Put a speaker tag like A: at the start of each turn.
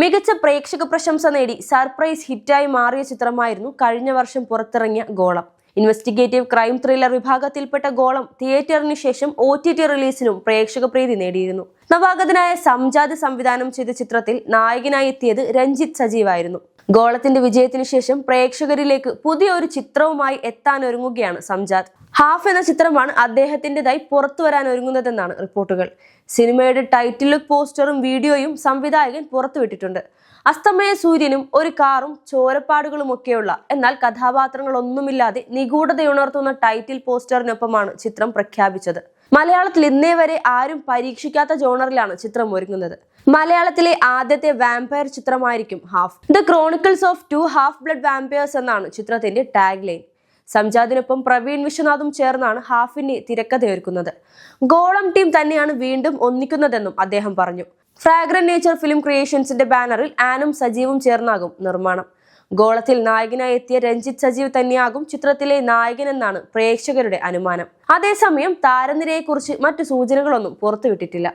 A: മികച്ച പ്രേക്ഷക പ്രശംസ നേടി സർപ്രൈസ് ഹിറ്റായി മാറിയ ചിത്രമായിരുന്നു കഴിഞ്ഞ വർഷം പുറത്തിറങ്ങിയ ഗോളം. ഇൻവെസ്റ്റിഗേറ്റീവ് ക്രൈം ത്രില്ലർ വിഭാഗത്തിൽപ്പെട്ട ഗോളം തിയേറ്ററിന് ശേഷം ഒ ടി ടി റിലീസിനും പ്രേക്ഷക പ്രീതി നേടിയിരുന്നു. നവാഗതനായ സംജാത് സംവിധാനം ചെയ്ത ചിത്രത്തിൽ നായകനായി എത്തിയത് രഞ്ജിത്ത് സജീവായിരുന്നു. ഗോളത്തിന്റെ വിജയത്തിന് ശേഷം പ്രേക്ഷകരിലേക്ക് പുതിയ ഒരു ചിത്രവുമായി എത്താൻ ഒരുങ്ങുകയാണ് സംജാത്. ഹാഫ് എന്ന ചിത്രമാണ് അദ്ദേഹത്തിന്റെതായി പുറത്തു വരാൻ ഒരുങ്ങുന്നതെന്നാണ് റിപ്പോർട്ടുകൾ. സിനിമയുടെ ടൈറ്റിൽ ലുക്ക് പോസ്റ്ററും വീഡിയോയും സംവിധായകൻ പുറത്തുവിട്ടിട്ടുണ്ട്. അസ്തമയ സൂര്യനും ഒരു കാറും ചോരപ്പാടുകളും ഒക്കെയുള്ള എന്നാൽ കഥാപാത്രങ്ങളൊന്നുമില്ലാതെ നിഗൂഢതയുണർത്തുന്ന ടൈറ്റിൽ പോസ്റ്ററിനൊപ്പമാണ് ചിത്രം പ്രഖ്യാപിച്ചത്. മലയാളത്തിൽ ഇന്നേ വരെ ആരും പരീക്ഷിക്കാത്ത ജോണറിലാണ് ചിത്രം ഒരുങ്ങുന്നത്. മലയാളത്തിലെ ആദ്യത്തെ vampire ചിത്രമായിരിക്കും half the chronicles of two half blood vampires എന്നാണ് ചിത്രത്തിന്റെ ടാഗ് ലൈൻ സംജാദിനൊപ്പം പ്രവീൺ വിശ്വനാഥും ചേർന്നാണ് ഹാഫിനെ തിരക്കഥയൊരുക്കുന്നത് ഗോളം ടീം തന്നെയാണ് വീണ്ടും ഒന്നിക്കുന്നതെന്നും അദ്ദേഹം പറഞ്ഞു. ഫ്രാഗ്രൻ നേച്ചർ ഫിലിം ക്രിയേഷൻസിന്റെ ബാനറിൽ ആനും സജീവും ചേർന്നാകും നിർമ്മാണം. ഗോളത്തിൽ നായകനായി എത്തിയ രഞ്ജിത്ത് സജീവ് തന്നെയാകും ചിത്രത്തിലെ നായകനെന്നാണ് പ്രേക്ഷകരുടെ അനുമാനം. അതേസമയം താരനിരയെക്കുറിച്ച് മറ്റു സൂചനകളൊന്നും പുറത്തുവിട്ടിട്ടില്ല.